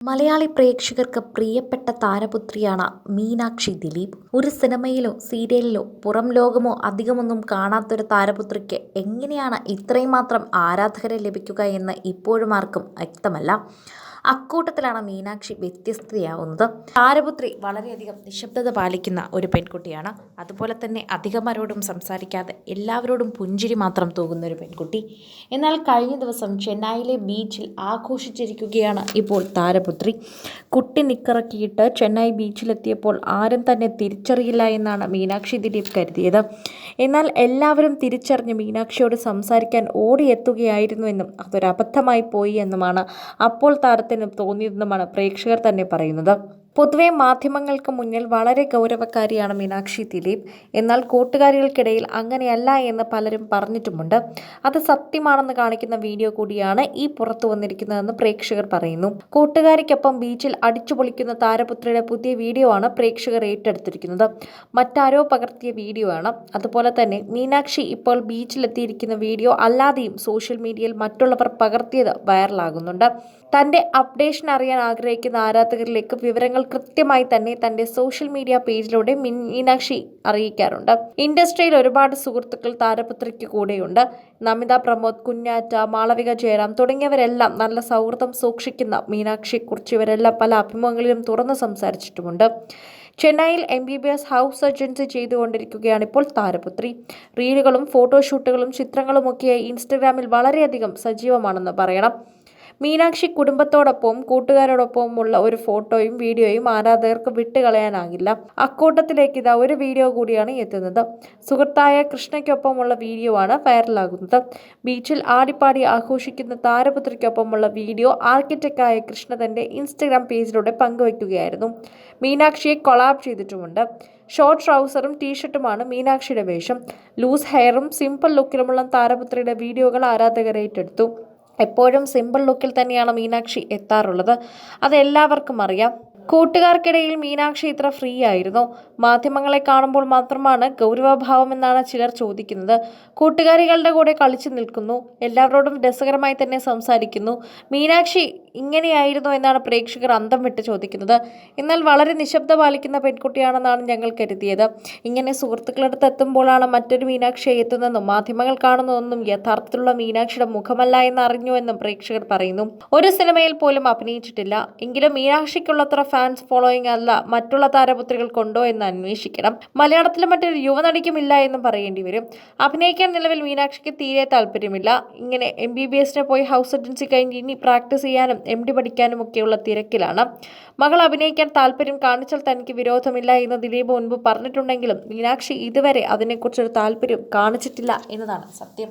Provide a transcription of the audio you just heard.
മലയാളി പ്രേക്ഷകർക്ക് പ്രിയപ്പെട്ട താരപുത്രിയാണ് മീനാക്ഷി ദിലീപ്. ഒരു സിനിമയിലോ സീരിയലിലോ പുറം ലോകമോ അധികമൊന്നും കാണാത്തൊരു താരപുത്രിക്ക് എങ്ങനെയാണ് ഇത്രയും മാത്രം ആരാധകരെ ലഭിക്കുക എന്ന് ഇപ്പോഴും ആർക്കും വ്യക്തമല്ല. അക്കൂട്ടത്തിലാണ് മീനാക്ഷി വ്യത്യസ്തയാവുന്നത്. താരപുത്രി വളരെയധികം നിശബ്ദത പാലിക്കുന്ന ഒരു പെൺകുട്ടിയാണ്. അതുപോലെ തന്നെ അധികമാരോടും സംസാരിക്കാതെ എല്ലാവരോടും പുഞ്ചിരി മാത്രം തൂകുന്ന ഒരു പെൺകുട്ടി. എന്നാൽ കഴിഞ്ഞ ദിവസം ചെന്നൈയിലെ ബീച്ചിൽ ആഘോഷിച്ചിരിക്കുകയാണ് ഇപ്പോൾ താരപുത്രി. കുട്ടി നിക്കറക്കിയിട്ട് ചെന്നൈ ബീച്ചിലെത്തിയപ്പോൾ ആരും തന്നെ തിരിച്ചറിയില്ല എന്നാണ് മീനാക്ഷി ദിലീപ് കരുതിയത്. എന്നാൽ എല്ലാവരും തിരിച്ചറിഞ്ഞ് മീനാക്ഷിയോട് സംസാരിക്കാൻ ഓടിയെത്തുകയായിരുന്നുവെന്നും അതൊരബദ്ധമായി പോയി എന്നുമാണ് അപ്പോൾ താരത്തിന് തോന്നിയതെന്നുമാണ് പ്രേക്ഷകർ തന്നെ പറയുന്നത്. പൊതുവെ മാധ്യമങ്ങൾക്ക് മുന്നിൽ വളരെ ഗൗരവക്കാരിയാണ് മീനാക്ഷി ദിലീപ്. എന്നാൽ കൂട്ടുകാരികൾക്കിടയിൽ അങ്ങനെയല്ല എന്ന് പലരും പറഞ്ഞിട്ടുമുണ്ട്. അത് സത്യമാണെന്ന് കാണിക്കുന്ന വീഡിയോ കൂടിയാണ് ഈ പുറത്തു വന്നിരിക്കുന്നതെന്ന് പ്രേക്ഷകർ പറയുന്നു. കൂട്ടുകാരിക്കൊപ്പം ബീച്ചിൽ അടിച്ചു പൊളിക്കുന്ന താരപുത്രിയുടെ പുതിയ വീഡിയോ ആണ് പ്രേക്ഷകർ ഏറ്റെടുത്തിരിക്കുന്നത്. മറ്റാരോ പകർത്തിയ വീഡിയോ ആണ്. അതുപോലെ തന്നെ മീനാക്ഷി ഇപ്പോൾ ബീച്ചിലെത്തിയിരിക്കുന്ന വീഡിയോ അല്ലാതെയും സോഷ്യൽ മീഡിയയിൽ മറ്റുള്ളവർ പകർത്തിയത് വൈറലാകുന്നുണ്ട്. തന്റെ അപ്ഡേഷൻ അറിയാൻ ആഗ്രഹിക്കുന്ന ആരാധകരിലേക്ക് വിവരങ്ങൾ കൃത്യമായി തന്നെ തന്റെ സോഷ്യൽ മീഡിയ പേജിലൂടെ മീനാക്ഷി അറിയിക്കാറുണ്ട്. ഇൻഡസ്ട്രിയിൽ ഒരുപാട് സുഹൃത്തുക്കൾ താരപുത്രിക്ക് കൂടെയുണ്ട്. നമിത പ്രമോദ് കുഞ്ഞാറ്റ മാളവിക ജയറാം തുടങ്ങിയവരെല്ലാം നല്ല സൗഹൃദം സൂക്ഷിക്കുന്ന മീനാക്ഷിയെക്കുറിച്ച് ഇവരെല്ലാം പല അഭിമുഖങ്ങളിലും തുറന്നു സംസാരിച്ചിട്ടുമുണ്ട്. ചെന്നൈയിൽ M B B S house surgency ചെയ്തുകൊണ്ടിരിക്കുകയാണ് ഇപ്പോൾ താരപുത്രി. റീലുകളും ഫോട്ടോഷൂട്ടുകളും ചിത്രങ്ങളുമൊക്കെയായി ഇൻസ്റ്റഗ്രാമിൽ വളരെയധികം സജീവമാണെന്ന് പറയണം. മീനാക്ഷി കുടുംബത്തോടൊപ്പം കൂട്ടുകാരോടൊപ്പമുള്ള ഒരു ഫോട്ടോയും വീഡിയോയും ആരാധകർക്ക് വിട്ടുകളയാനാകില്ല. അക്കൂട്ടത്തിലേക്ക് ഇതാ ഒരു വീഡിയോ കൂടിയാണ് എത്തുന്നത്. സുഹൃത്തായ കൃഷ്ണയ്ക്കൊപ്പമുള്ള വീഡിയോ ആണ് വൈറലാകുന്നത്. ബീച്ചിൽ ആടിപ്പാടി ആഘോഷിക്കുന്ന താരപുത്രിക്കൊപ്പമുള്ള വീഡിയോ ആർക്കിടെക്റ്റായ കൃഷ്ണ തന്റെ ഇൻസ്റ്റഗ്രാം പേജിലൂടെ പങ്കുവയ്ക്കുകയായിരുന്നു. മീനാക്ഷിയെ കൊളാബ് ചെയ്തിട്ടുമുണ്ട്. ഷോർട്ട് ട്രൗസറും ടീഷർട്ടുമാണ് മീനാക്ഷിയുടെ വേഷം. ലൂസ് ഹെയറും സിമ്പിൾ ലുക്കിലുമുള്ള താരപുത്രിയുടെ വീഡിയോകൾ ആരാധകർ ഏറ്റെടുത്തു. എപ്പോഴും സിമ്പിൾ ലുക്കിൽ തന്നെയാണ് മീനാക്ഷി എത്താറുള്ളത്. അത് എല്ലാവർക്കും അറിയാം. കൂട്ടുകാർക്കിടയിൽ മീനാക്ഷി ഇത്ര ഫ്രീ ആയിരുന്നു. മാധ്യമങ്ങളെ കാണുമ്പോൾ മാത്രമാണ് ഗൗരവഭാവം എന്നാണ് ചിലർ ചോദിക്കുന്നത്. കൂട്ടുകാരികളുടെ കൂടെ കളിച്ചു നിൽക്കുന്നു. എല്ലാവരോടും രസകരമായി തന്നെ സംസാരിക്കുന്നു. മീനാക്ഷി ഇങ്ങനെയായിരുന്നു എന്നാണ് പ്രേക്ഷകർ അന്തം വിട്ട് ചോദിക്കുന്നത്. എന്നാൽ വളരെ നിശബ്ദ പാലിക്കുന്ന പെൺകുട്ടിയാണെന്നാണ് ഞങ്ങൾ കരുതിയത്. ഇങ്ങനെ സുഹൃത്തുക്കളടുത്ത് എത്തുമ്പോഴാണ് മറ്റൊരു മീനാക്ഷിയെ എത്തുന്നതെന്നും മാധ്യമങ്ങൾ കാണുന്നതൊന്നും യഥാർത്ഥത്തിലുള്ള മീനാക്ഷിയുടെ മുഖമല്ല എന്ന് അറിഞ്ഞുവെന്നും പ്രേക്ഷകർ പറയുന്നു. ഒരു സിനിമയിൽ പോലും അഭിനയിച്ചിട്ടില്ല. എങ്കിലും മീനാക്ഷിക്കുള്ളത്ര ഫാൻസ് ഫോളോയിങ് അല്ല മറ്റുള്ള താരപുത്രികൾക്കുണ്ടോ എന്ന് അന്വേഷിക്കണം. മലയാളത്തിലെ മറ്റൊരു യുവനടിക്കുമില്ല എന്ന് പറയേണ്ടി വരും. അഭിനയിക്കാൻ നിലവിൽ മീനാക്ഷിക്ക് തീരെ താല്പര്യമില്ല. ഇങ്ങനെ എം ബി ബി എസിന് പോയി ഹൗസ് അറ്റൻസി കഴിഞ്ഞ് ഇനി പ്രാക്ടീസ് ചെയ്യാനും എം ഡി പഠിക്കാനും ഒക്കെയുള്ള തിരക്കിലാണ്. മകൾ അഭിനയിക്കാൻ താല്പര്യം കാണിച്ചാൽ തനിക്ക് വിരോധമില്ല എന്ന് ദിലീപ് മുൻപ് പറഞ്ഞിട്ടുണ്ടെങ്കിലും മീനാക്ഷി ഇതുവരെ അതിനെക്കുറിച്ചൊരു താല്പര്യം കാണിച്ചിട്ടില്ല എന്നതാണ് സത്യം.